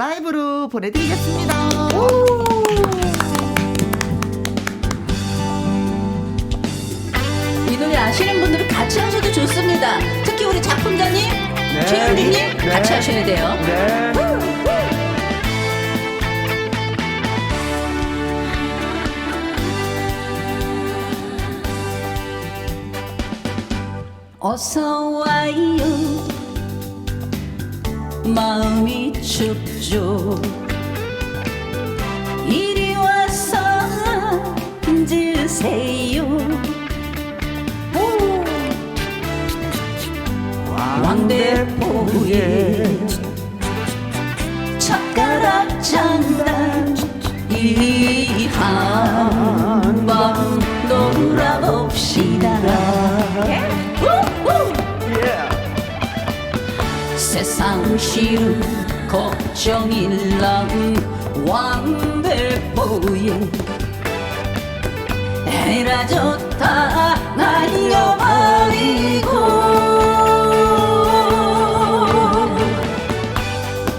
라이브로 보내드리겠습니다. 이 노래 아시는 분들은 같이 하셔도 좋습니다. 특히 우리 작품자님, 최윤리님 네. 같이 하셔야 돼요. 네. 어서 와요. 마음이 춥죠. 이리 와서 앉으세요. 오. 왕대포에 젓가락 장단 이한 상 싫은 걱정일랑 왕대포에 에라 좋다 날려버리고.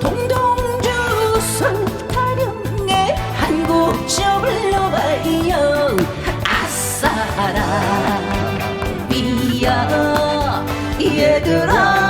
동동주선 타령에 한국 접을러봐요 아싸라. 비야 얘들아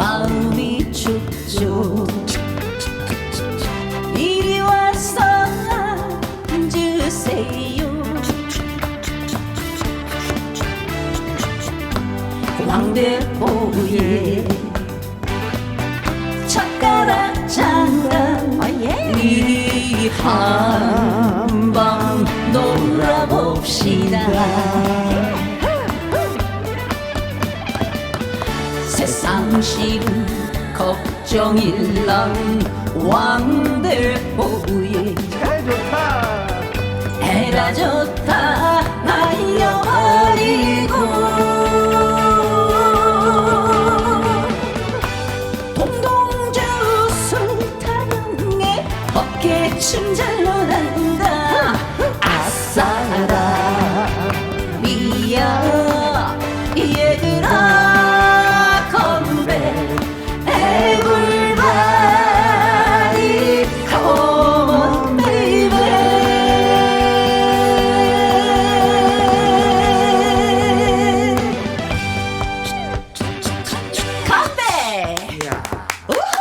마음이 춥죠 이리 와서 앉으세요. 왕대포에 젓가락 장단 이 한밤 놀아봅시다 세상 싫은 걱정일랑 왕대